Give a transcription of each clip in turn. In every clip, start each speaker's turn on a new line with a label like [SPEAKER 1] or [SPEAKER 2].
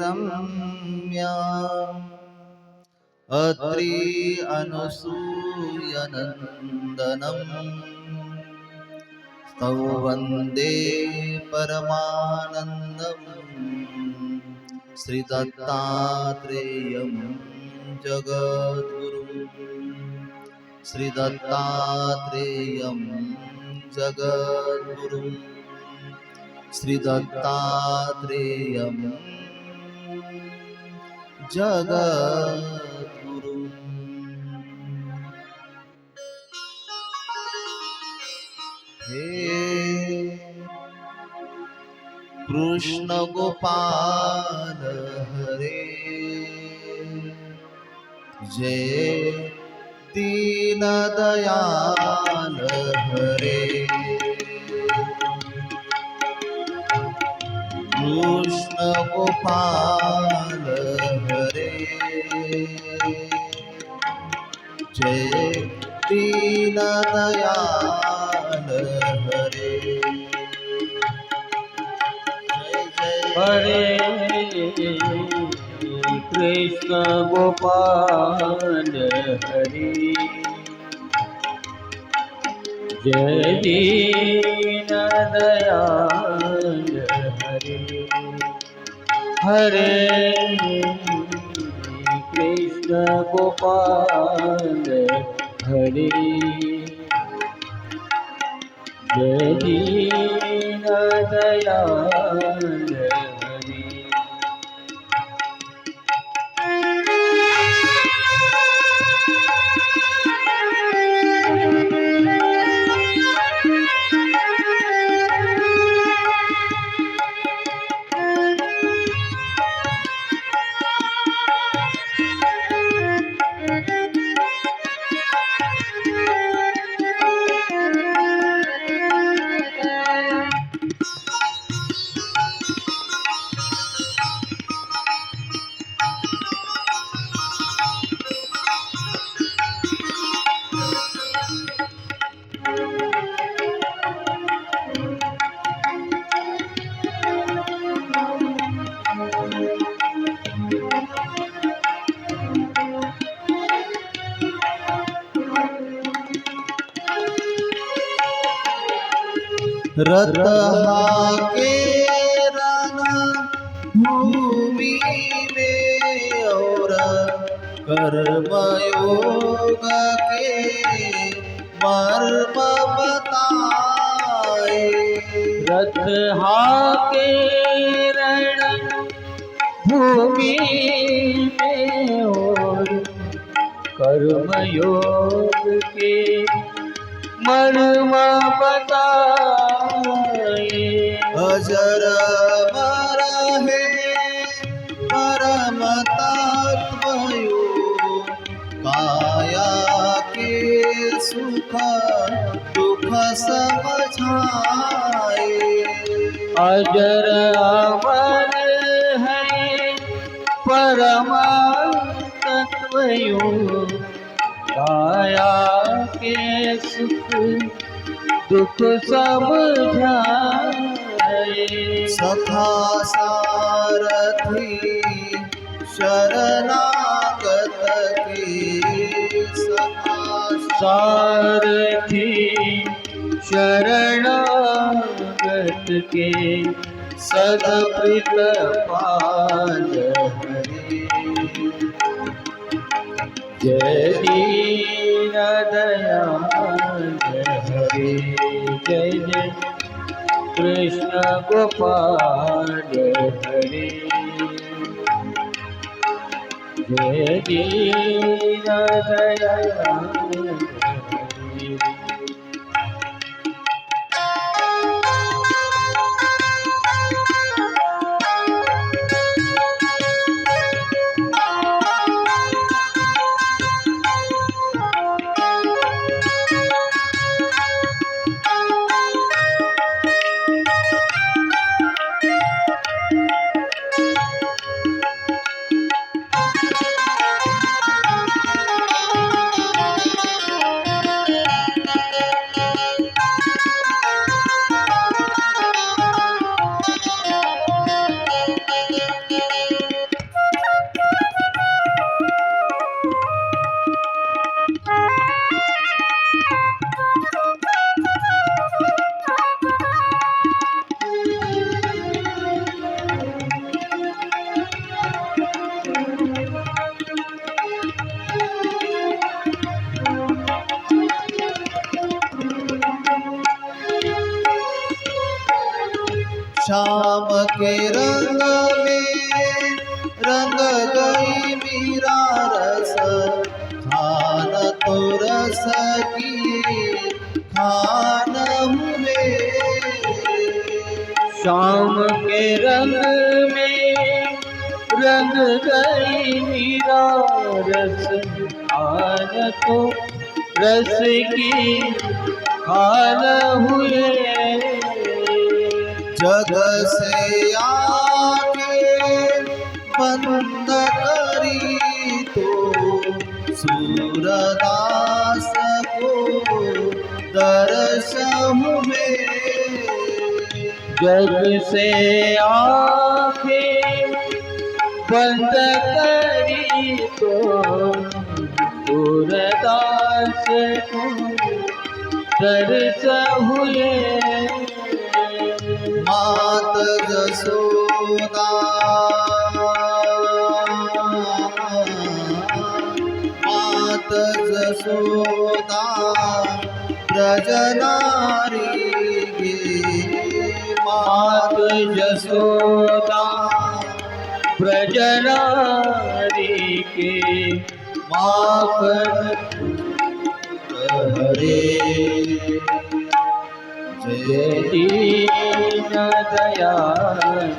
[SPEAKER 1] रम्या अत्रि अनुसूयनन्दनम्। स्तौ वन्दे परमानन्दम्। श्रीदत्तात्रेयं जगद्गुरुं श्रीदत्तात्रेयं जगद्गुरुं श्रीदत्तात्रेयं जगद्गुरुम् हे कृष्ण गोपाल हरे। जय दीन दयाल हरे। कृष्ण गोपाल हरे। जय दीन दयाल हरे।
[SPEAKER 2] हरे कृष्ण गोपाल हरे। जय दीन हरे कृष्ण गोपाल हरे। दीन
[SPEAKER 1] रत हाके रन भूमि में और कर्मयोग के मर्म बताए।
[SPEAKER 2] रथ हाके रण भूमि में और कर्मयोग के मर्म बता
[SPEAKER 1] अजर मारा हे। परम तत्वयो काया के सुख दुख समझाए
[SPEAKER 2] अजर अमर है। परम तत्वयो काया के सुख दुख समझाए
[SPEAKER 1] सखा सारथी शरणागत सखा
[SPEAKER 2] सारथी शरणागत के सदप्रित पाल हरे। जय दीन दयाल हरे जय जय कृष्ण गोपाल हरे जय दीन
[SPEAKER 1] की
[SPEAKER 2] हाल हुए।
[SPEAKER 1] जग से आके बंद करी तो सूरदास को दर्श हुए।
[SPEAKER 2] जग से आँखें बंद करी तो सूरदास को दर्श हुए
[SPEAKER 1] मात जसोदा मात जसोदा प्रजनारी गे.
[SPEAKER 2] मात जसोदा प्रजनारी के
[SPEAKER 1] माखन हरे
[SPEAKER 2] जय दीन दयाल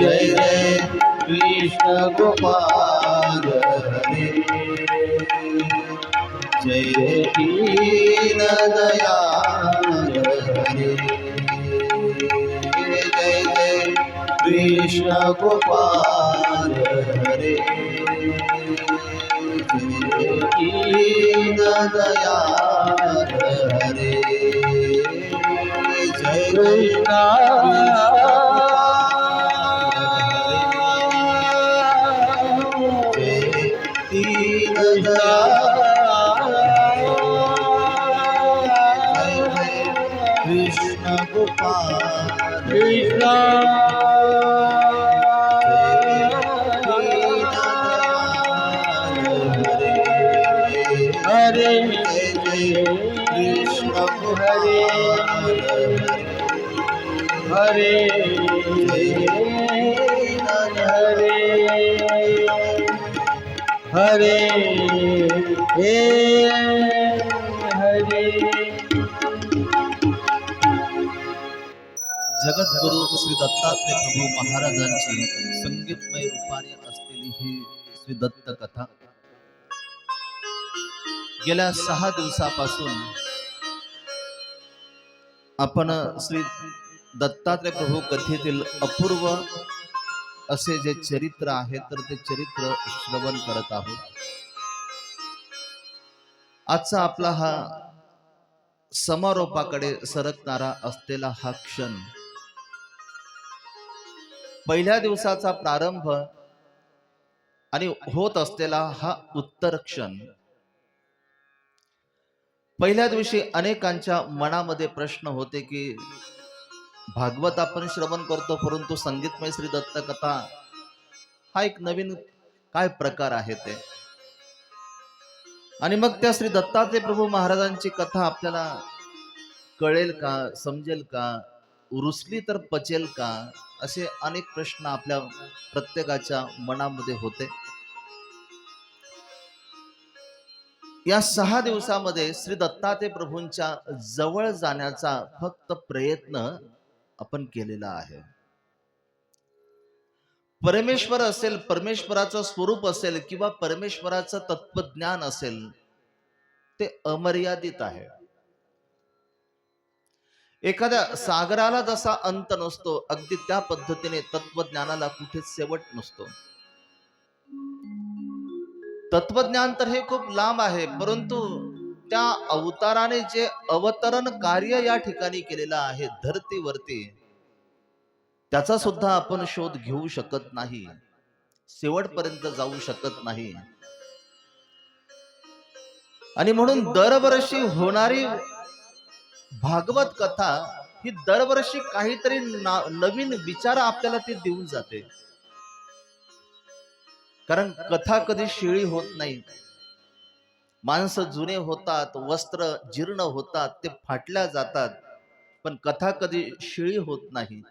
[SPEAKER 1] जय जय कृष्ण गोपाल हरे जय जय दीन दयाल हरे। जय जय कृष्ण गोपाल हरे। दीन दयाल हरे जय दत्तात्रय प्रभू महाराजांची संगीतमय रूपाने असलेली ही श्री दत्त कथा गेल्या सहा दिवसापासून आपण श्री दत्तात्रय प्रभू कथेतील अपूर्व असे जे चरित्र आहे तर ते चरित्र श्रवण करत आहोत. आजचा आपला हा समारोपाकडे सरकणारा असलेला हा क्षण पहिल्या दिवसाचा प्रारंभ आणि होत असलेला हा उत्तर क्षण. पहिल्या दिवशी अनेकांच्या मनामध्ये प्रश्न होते की भागवत आपण श्रवण करतो परंतु संगीतमय श्री दत्त कथा हा एक नवीन काय प्रकार आहे ते? आणि मग त्या श्री दत्ताचे प्रभू महाराजांची कथा आपल्याला कळेल का समजेल का? रुसली तर पचेल का? असे अनेक प्रश्न आपल्या प्रत्येकाच्या मनामध्ये होते. या सहा दिवसामध्ये श्री दत्ताते प्रभूंच्या जवळ जाण्याचा फक्त प्रयत्न आपण केलेला आहे. परमेश्वर असेल परमेश्वराचं स्वरूप असेल किंवा परमेश्वराचं तत्वज्ञान असेल ते अमर्यादित आहे. एखाद्या सागराला जसा अंत नसतो अगदी त्या पद्धतीने तत्वज्ञानाला कुठे शेवट नसतो. तत्वज्ञान तर हे खूप लांब आहे परंतु त्या अवताराने जे अवतरण कार्य या ठिकाणी केलेलं आहे धरतीवरती त्याचा सुद्धा आपण शोध घेऊ शकत नाही. शेवटपर्यंत जाऊ शकत नाही. आणि म्हणून दरवर्षी होणारी भागवत कथा ही दरवर्षी काहीतरी नवीन विचार आपल्याला ती देऊन जाते. कारण कथा कधी शिळी होत नाही. माणसं जुने होतात वस्त्र जीर्ण होतात ते फाटल्या जातात पण कथा कधी शिळी होत नाही.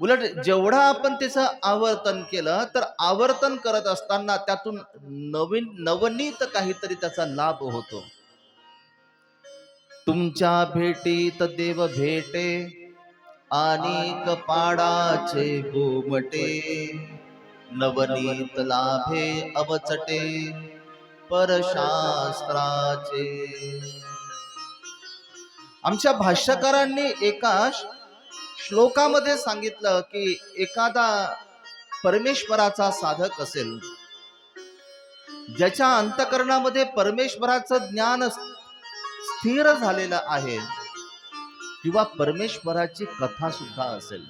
[SPEAKER 1] उलट जेवढा आपण त्याचं आवर्तन केलं तर आवर्तन करत असताना त्यातून नवीन नवनीत काहीतरी त्याचा लाभ होतो. तुमच्या भेटीत देव भेटे आणि कपाडाचे गोमटे नवनीत लाभे अवचटे परशास्त्राचे. आमच्या भाष्यकारांनी एका श्लोकामध्ये सांगितलं की एखादा परमेश्वराचा साधक असेल ज्याच्या अंतकरणामध्ये परमेश्वराचं ज्ञान स्थिर झालेलं आहे. किंवा परमेश्वराची कथा सुद्धा असेल.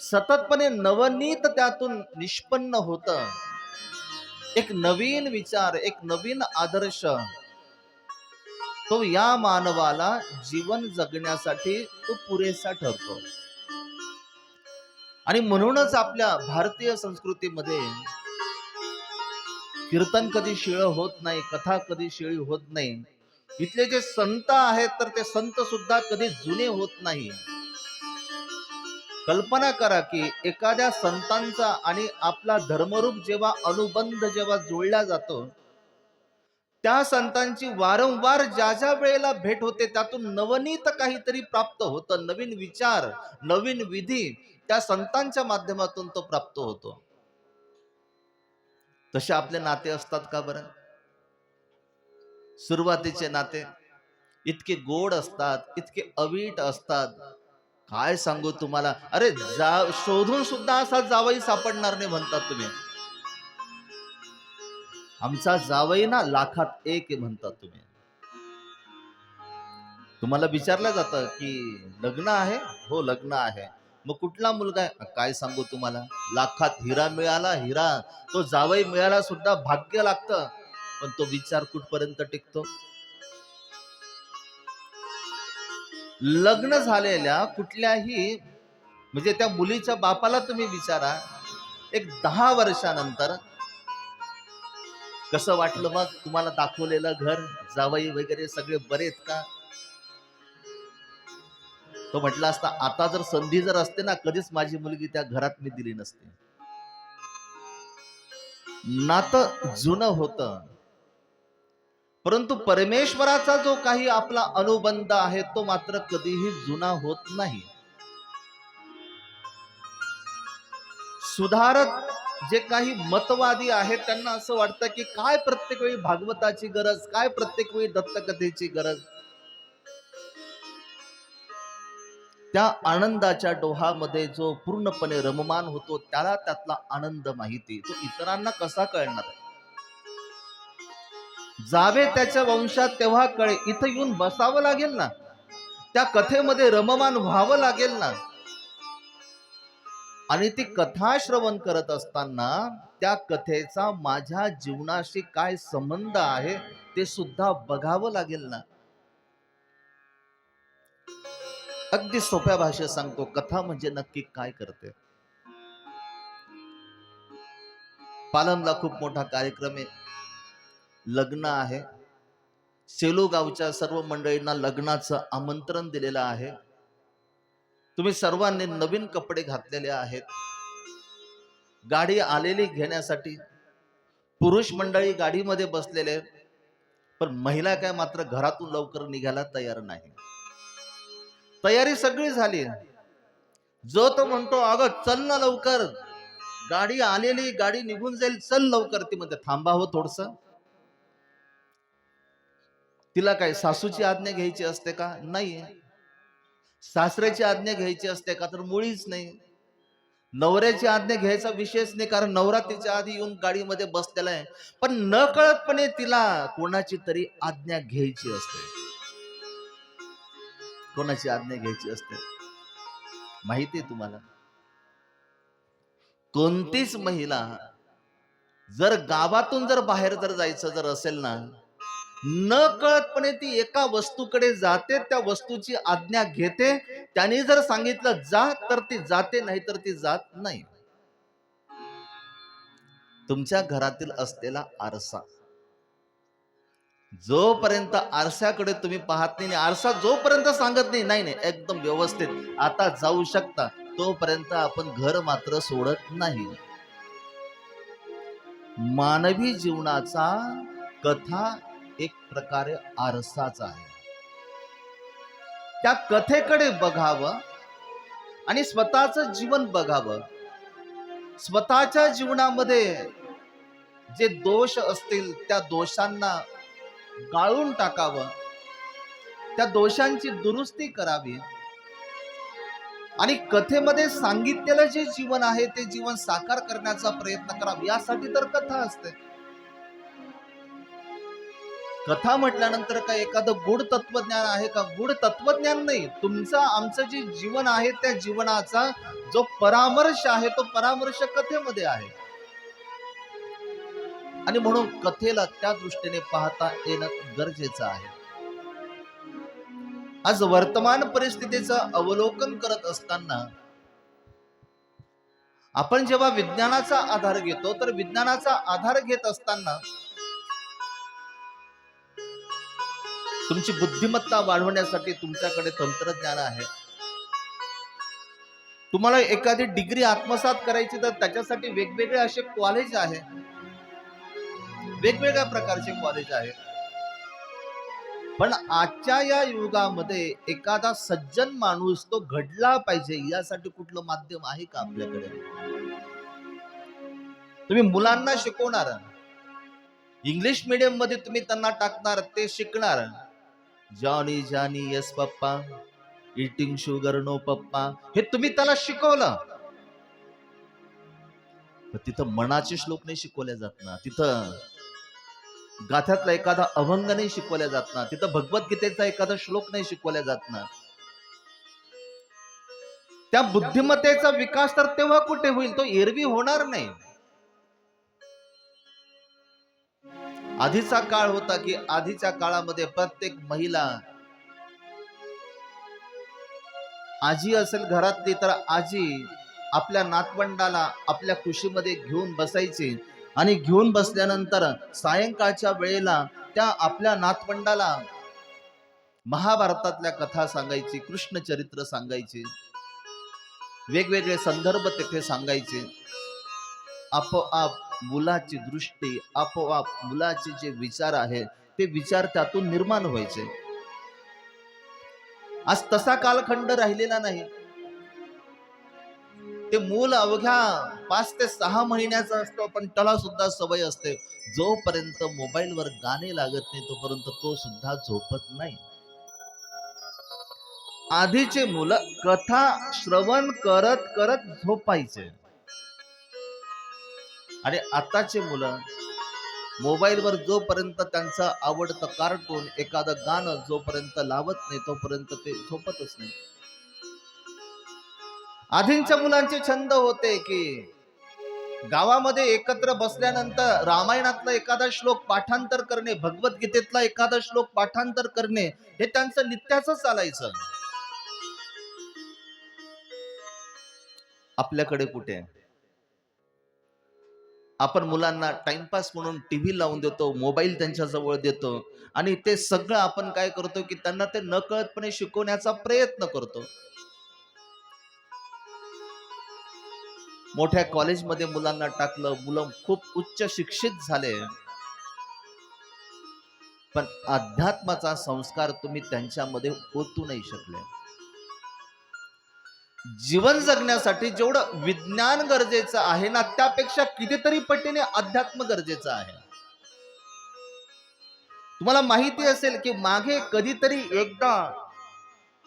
[SPEAKER 1] सततपणे नवनीत त्यातून निष्पन्न होत. एक नवीन विचार एक नवीन आदर्श. तो या मानवाला जीवन जगण्यासाठी तो पुरेसा ठरतो. आणि म्हणूनच आपल्या भारतीय संस्कृतीमध्ये कीर्तन कधी शिळ होत नाही कथा कधी शिळी होत नाही. इथले जे संत आहेत तर ते संत सुद्धा कधी जुने होत नाही. कल्पना करा की एखाद्या संतांचा आणि आपला धर्मरूप जेव्हा अनुबंध जेव्हा जोडला जातो त्या संतांची वारंवार ज्या ज्या वेळेला भेट होते त्यातून नवनीत काहीतरी प्राप्त होतं. नवीन विचार नवीन विधी त्या संतांच्या माध्यमातून तो प्राप्त होतो. तसे आपले नाते असतात का बरं? सुरुवातीचे नाते इतके गोड असतात इतके अवीट असतात. काय सांगू तुम्हाला? अरे जा शोधून सुद्धा असा जावई सापडणार नाही म्हणतात तुम्ही. आमचा जावई ना लाखात एक म्हणतात तुम्ही. तुम्हाला विचारलं जातं की लग्न आहे? हो लग्न आहे. मग कुठला मुलगा काय सांगू तुम्हाला? लाखात हिरा मिळाला हिरा. तो जावई मिळाला सुद्धा भाग्य लागतं. पण तो विचार कुठपर्यंत टिकतो? लग्न झालेल्या कुठल्याही म्हणजे त्या मुलीच्या बापाला तुम्ही विचारा एक दहा वर्षानंतर कसं वाटलं मग तुम्हाला दाखवलेलं घर? जावई वगैरे सगळे बरेत का? तो म्हटला असता आता जर संधी जर असते ना कधीच माझी मुलगी त्या घरात मी दिली नसते. नातं जुनं होतं. परंतु परमेश्वराचा जो काही आपला अनुबंध आहे तो मात्र कधीही जुना होत नाही. सुधारक जे काही मतवादी आहेत त्यांना असं वाटतं की काय प्रत्येक वेळी भागवताची गरज काय प्रत्येक वेळी दत्तकथेची गरज? त्या आनंदाच्या डोहामध्ये जो पूर्णपणे रममान होतो त्याला त्यातला आनंद माहिती तो इतरांना कसा कळणार? जावे त्याच्या वंशात तेव्हा कळे. इथं येऊन बसावं लागेल ना? त्या कथेमध्ये रममान व्हावं लागेल ना? आणि ती कथा श्रवण करत असताना त्या कथेचा माझ्या जीवनाशी काय संबंध आहे ते सुद्धा बघावं लागेल ना? अगदी सोप्या भाषेत सांगतो कथा म्हणजे नक्की काय करते? पालमला खूप मोठा कार्यक्रम आहे. लग्न आहे. सेलू गावच्या सर्व मंडळींना लग्नाचं आमंत्रण दिलेलं आहे. तुम्ही सर्वांनी नवीन कपडे घातलेले आहेत. गाडी आलेली घेण्यासाठी पुरुष मंडळी गाडीमध्ये बसलेले पण महिला काय मात्र घरातून लवकर निघायला तयार नाही. तयारी सगळी झाली. जो तो म्हणतो अगं चल ना लवकर. गाडी आलेली गाडी निघून जाईल. चल लवकर. ती म्हणते थांबावं थोडस. तिला काय सासूची आज्ञा घ्यायची असते का? नाही सासऱ्याची आज्ञा घ्यायची असते का? तर मुळीच नाही. नवऱ्याची आज्ञा घ्यायचा विषयच नाही कारण नवरा तिच्या आधी येऊन गाडीमध्ये बसलेला आहे. पण न कळतपणे तिला कोणाची तरी आज्ञा घ्यायची असते. कोणाची आज्ञा घ्यायची असते? माहिती आहे तुम्हाला? कोणतीच महिला जर गावातून जर बाहेर जर जायचं जर असेल ना न कळतपणे ती एका वस्तूकडे जाते त्या वस्तूची आज्ञा घेते त्याने जर सांगितलं जा तर ती जाते नाही तर ती जात नाही. तुमच्या घरातील असलेला आरसा जोपर्यंत आरशाकडे तुम्ही पाहत नाही आणि आरसा जोपर्यंत सांगत नाही नाही नाही एकदम व्यवस्थित. आता जाऊ शकता तोपर्यंत आपण घर मात्र सोडत नाही. मानवी जीवनाचा कथा एक प्रकारे आरसाच आहे. त्या कथेकडे बघावं आणि स्वतःचं जीवन बघावं. स्वतःच्या जीवनामध्ये जे दोष असतील त्या दोषांना गाळून टाकावं. त्या दोषांची दुरुस्ती करावी. आणि कथेमध्ये सांगितलेलं जे जीवन आहे ते जीवन साकार करण्याचा प्रयत्न करावा यासाठी तर कथा असते. कथा म्हटल्यानंतर काय एखादं गुढ तत्वज्ञान आहे का? गुढ तत्वज्ञान नाही. तुमचं आमचं जे जीवन आहे त्या जीवनाचा जो परामर्श आहे तो परामर्श कथेमध्ये आहे. आणि म्हणून कथेला त्या दृष्टीने पाहता येणं गरजेचं आहे. आज वर्तमान परिस्थितीचं अवलोकन करत असताना आपण जेव्हा विज्ञानाचा आधार घेतो तर विज्ञानाचा आधार घेत असताना तुमची बुद्धिमत्ता वाढवण्यासाठी तुमच्याकडे तंत्रज्ञान आहे. तुम्हाला एखादी डिग्री आत्मसात करायची तर त्याच्यासाठी वेगवेगळे असे कॉलेज आहे. वेगवेगळ्या प्रकारचे कॉलेज आहे पण आजच्या या युगामध्ये एखादा सज्जन माणूस तो घडला पाहिजे यासाठी कुठलं माध्यम आहे का आपल्याकडे? तुम्ही मुलांना शिकवणार. इंग्लिश मीडियममध्ये तुम्ही त्यांना टाकणार ते शिकणार. Johnny Johnny yes papa eating sugar no papa हे तुम्ही त्याला शिकवलं. तिथं मनाचे श्लोक नाही शिकवले जात ना. तिथं गाथ्यातला एखादा अभंग नाही शिकवल्या जात ना तिथं भगवद्गीतेचा एखादा श्लोक नाही शिकवल्या जात ना. त्या बुद्धिमत्तेचा विकास तर तेव्हा कुठे होईल? तो एरवी होणार नाही. आधीचा काळ होता की आधीच्या काळामध्ये प्रत्येक महिला आजी असेल घरातली तर आजी आपल्या नातवंडाला आपल्या खुशीमध्ये घेऊन बसायची. आणि घेऊन बसल्यानंतर सायंकाळच्या वेळेला त्या आपल्या नातवंडाला महाभारतातल्या कथा सांगायची कृष्ण चरित्र सांगायची वेगवेगळे संदर्भ तेथे सांगायचे. आपोआप मुलाची दृष्टी आपोआप मुलाचे जे विचार आहेत ते विचार त्यातून निर्माण व्हायचे. आज तसा कालखंड राहिलेला नाही. ते मूल अवघ्या पाच ते सहा महिन्याचा असतो पण त्याला सुद्धा सवय असते. जोपर्यंत मोबाईलवर गाणे लागत नाही तोपर्यंत तो सुद्धा झोपत नाही. आधीचे मुलं कथा श्रवण करत करत झोपायचे. आणि आताचे मुलं मोबाईलवर जोपर्यंत त्यांचं आवडतं कार्टून एखादं गाणं जोपर्यंत लावत नाही तोपर्यंत ते झोपतच नाही. आधींच्या मुलांचे छंद होते की गावामध्ये एकत्र बसल्यानंतर रामायणातला एखादा श्लोक पाठांतर करणे भगवद्गीतेतला एखादा श्लोक पाठांतर करणे हे त्यांचं नित्याच चालायचं. आपल्याकडे कुठे? आपण मुलांना टाइमपास म्हणून टीव्ही लावून देतो मोबाईल त्यांच्या जवळ देतो आणि ते सगळं आपण काय करतो की त्यांना ते नकळतपणे शिकवण्याचा प्रयत्न करतो. मोठ्या कॉलेजमध्ये मुलांना टाकलं. मुलं खूप उच्च शिक्षित झाले. पण अध्यात्माचा संस्कार तुम्ही त्यांच्यामध्ये ओतू नाही शकले. जीवन जगण्यासाठी जेवढं विज्ञान गरजेचं आहे ना त्यापेक्षा कितीतरी पटीने अध्यात्म गरजेचं आहे. तुम्हाला माहिती असेल की मागे कधीतरी एकदा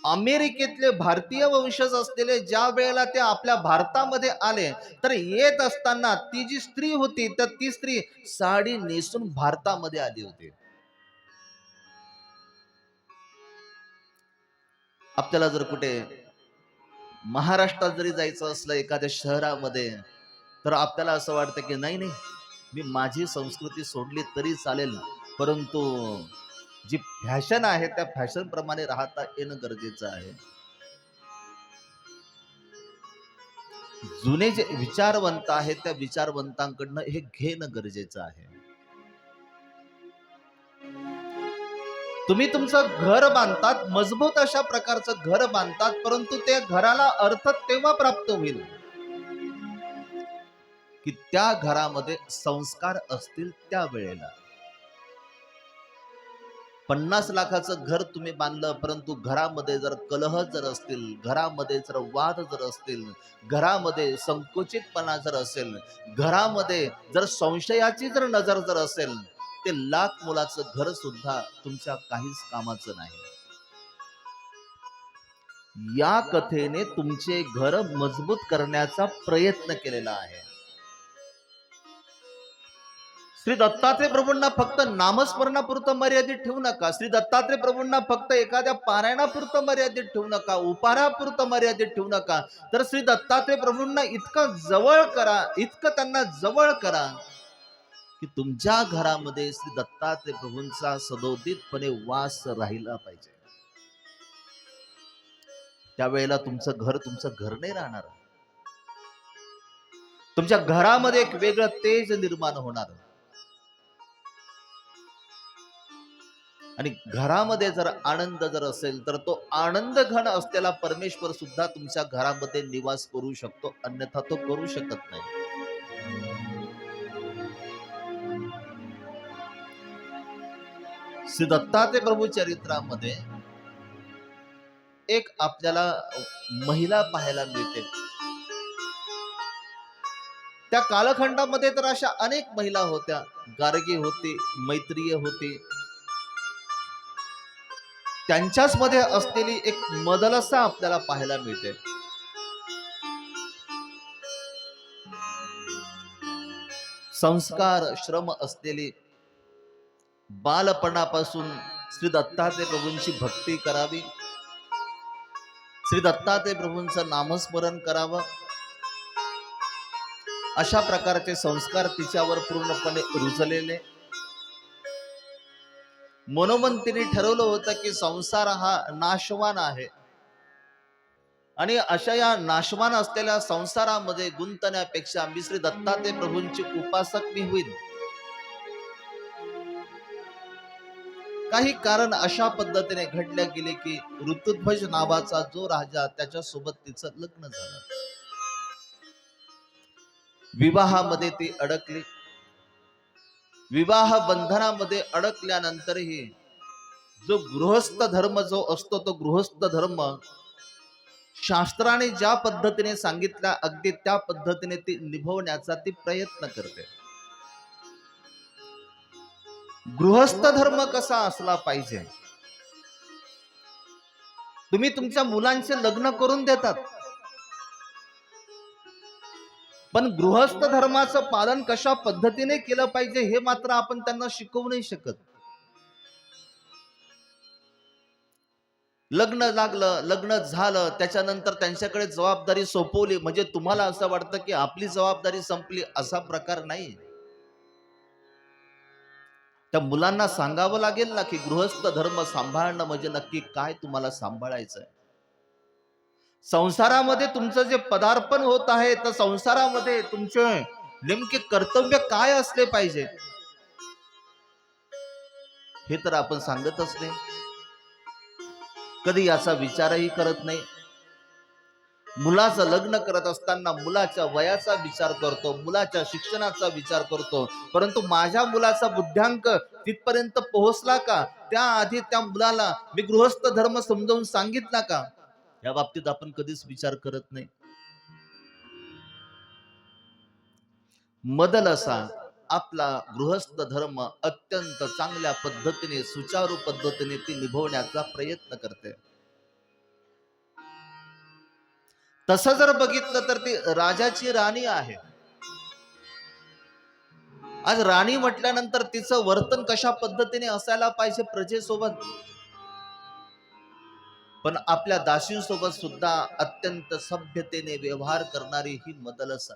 [SPEAKER 1] अमेरिकेतले भारतीय वंशज असलेले ज्या वेळेला ते आपल्या भारतामध्ये आले तर येत असताना ती जी स्त्री होती तर ती स्त्री साडी नेसून भारतामध्ये आली होती. आपल्याला जर कुठे महाराष्ट्रात जरी जायचं असलं एखाद्या शहरामध्ये तर आपल्याला असं वाटतं की नाही नाही मी माझी संस्कृती सोडली तरी चालेल. परंतु जी फॅशन आहे त्या फॅशन प्रमाणे राहता येणं गरजेचं आहे. जुने जे विचारवंत आहेत त्या विचारवंतांकडनं हे घेणं गरजेचं आहे. तुम्ही तुमचं घर बांधतात मजबूत अशा प्रकारचं घर बांधतात परंतु त्या घराला अर्थ तेव्हा प्राप्त होईल की त्या घरामध्ये संस्कार असतील त्या वेळेला पन्नास लाखाचं घर तुम्ही बांधलं परंतु घरामध्ये जर कलह जर असतील घरामध्ये जर वाद जर असतील घरामध्ये संकुचितपणा जर असेल घरामध्ये जर संशयाची जर नजर जर असेल ते लाख मुलाचं घर सुद्धा तुमच्या काहीच कामाचं नाही. या कथेने तुमचे घर मजबूत करण्याचा प्रयत्न केलेला आहे. श्री दत्तात्रय प्रभूंना फक्त नामस्मरणापुरतं मर्यादित ठेवू नका. श्री दत्तात्रय प्रभूंना फक्त एखाद्या पारायणापुरतं मर्यादित ठेवू नका उपारापुरतं मर्यादित ठेवू नका. तर श्री दत्तात्रय प्रभूंना इतकं जवळ करा इतकं त्यांना जवळ करा की तुमच्या घरामध्ये श्री दत्तात्रय प्रभूंचा सदोदितपणे वास राहिला पाहिजे. त्यावेळेला तुमचं घर तुमचं घर नाही राहणार. तुमच्या घरामध्ये एक वेगळं तेज निर्माण होणार. आणि घरामध्ये जर आनंद जर असेल तर तो आनंद घन असलेला परमेश्वर सुद्धा तुमच्या घरामध्ये निवास करू शकतो. अन्यथा तो करू शकत नाही. श्री दत्ता ते प्रभू चरित्रामध्ये एक आपल्याला महिला पाहायला मिळते. त्या कालखंडामध्ये तर अशा अनेक महिला होत्या. गार्गी होती मैत्रीय होती त्यांच्याच मध्ये असलेली एक मदलसा आपल्याला पाहायला मिळते. संस्कार श्रम असलेली बालपणापासून श्री दत्तात्रय प्रभूंची भक्ती करावी. श्री दत्तात्रय प्रभूंचं नामस्मरण करावं. अशा प्रकारचे संस्कार तिच्यावर पूर्णपणे रुजलेले. मनोमन तिने ठरवलं होतं की संसार हा नाशवान आहे. आणि अशा या नाशवान असलेल्या संसारामध्ये गुंतण्यापेक्षा मी श्री दत्तात्रय प्रभूंची उपासक मी होईल काही कारण अशा पद्धतीने घडल्या गेले की ऋतुध्वज नावाचा जो राजा त्याच्या सोबत तिचं लग्न झालं. विवाहामध्ये ती अडकली. विवाह बंधनामध्ये अडकल्यानंतरही जो गृहस्थ धर्म जो असतो तो गृहस्थ धर्म शास्त्राने ज्या पद्धतीने सांगितल्या अगदी त्या पद्धतीने ती निभवण्याचा ती प्रयत्न करते. गृहस्थ धर्म कसा असला पाहिजे? तुम्ही तुमच्या मुलांचे लग्न करून देतात. पण गृहस्थ धर्माचं पालन कशा पद्धतीने केलं पाहिजे हे मात्र आपण त्यांना शिकवू नाही शकत. लग्न लागलं लग्न झालं त्याच्यानंतर त्यांच्याकडे जबाबदारी सोपवली. म्हणजे तुम्हाला असं वाटतं की आपली जबाबदारी संपली असा प्रकार नाही. त्या मुलांना सांगावं लागेल ना की गृहस्थ धर्म सांभाळणं म्हणजे नक्की काय तुम्हाला सांभाळायचंय? संसारामध्ये तुमचं जे पदार्पण होत आहे तर संसारामध्ये तुमचे नेमके कर्तव्य काय असले पाहिजे? हे तर आपण सांगत असले कधी याचा विचारही करत नाही. मुलाचं लग्न करत असताना मुलाच्या वयाचा विचार करतो मुलाच्या शिक्षणाचा विचार करतो. परंतु माझ्या मुलाचा बुद्ध्यांक तिथपर्यंत पोहोचला का? त्याआधी त्या मुलाला मी गृहस्थ धर्म समजावून सांगितला का? या बाबतीत आपण कधीच विचार करत नाही. मदल असा आपला गृहस्थ धर्म अत्यंत चांगल्या पद्धतीने सुचारू पद्धतीने ती निभवण्याचा प्रयत्न करते. तसं जर बघितलं तर ती राजाची राणी आहे. आज राणी म्हटल्यानंतर तिचं वर्तन कशा पद्धतीने असायला पाहिजे प्रजेसोबत? पण आपल्या दासींसोबत सुद्धा अत्यंत सभ्यतेने व्यवहार करणारी ही मदलसा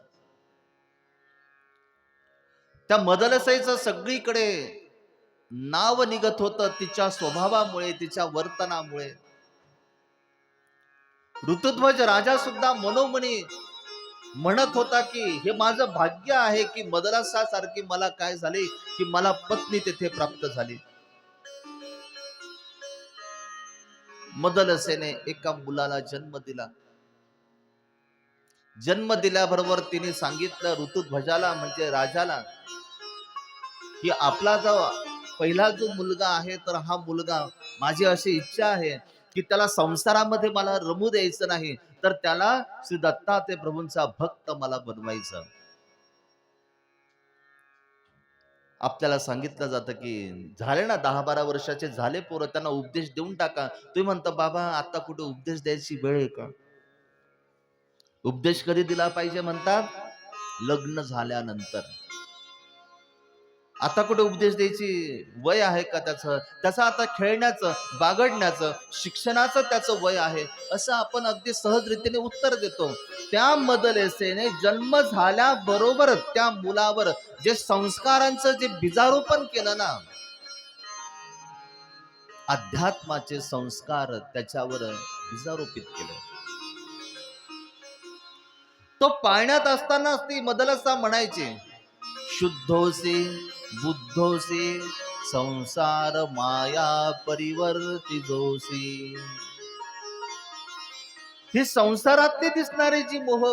[SPEAKER 1] त्या मदलसाईचं सगळीकडे नाव निघत होतं तिच्या स्वभावामुळे तिच्या वर्तनामुळे. ऋतुध्वज राजा सुद्धा मनोमनी म्हणत होता की हे माझं भाग्य आहे की मदरसा सारखी मला काय झाले की मला पत्नी तेथे प्राप्त झाली. मदलसेने एका मुलाला जन्म दिला. जन्म दिल्याबरोबर तिने सांगितलं ऋतुध्वजाला म्हणजे राजाला की आपला जो पहिला जो मुलगा आहे तर हा मुलगा माझी अशी इच्छा आहे की त्याला संसारामध्ये मला रमू द्यायचं नाही तर त्याला श्री दत्ता ते प्रभूंचा भक्त मला बनवायचं. आपल्याला सांगितलं जातं की झाले ना दहा बारा वर्षाचे झाले पोरं त्यांना उपदेश देऊन टाका. तुम्ही म्हणता बाबा आता कुठे उपदेश द्यायची वेळ आहे का? उपदेश कधी दिला पाहिजे म्हणतात? लग्न झाल्यानंतर. आता कुठे उपदेश द्यायची वय आहे का त्याचं? त्याचं आता खेळण्याचं बागडण्याचं शिक्षणाचं त्याचं वय आहे असं आपण अगदी सहजरीतीने उत्तर देतो. त्या मदलेसेने जन्म झाल्याबरोबर त्या मुलावर जे संस्कारांचं जे बीजारोपण केलं ना अध्यात्माचे संस्कार त्याच्यावर बीजारोपित केले. तो पाळण्यात असतानाच ती मदलसा म्हणायची शुद्धोसी बुद्धोसी संसार माया परिवर्तिजोसी ही संसारात दिसणारी जी मोह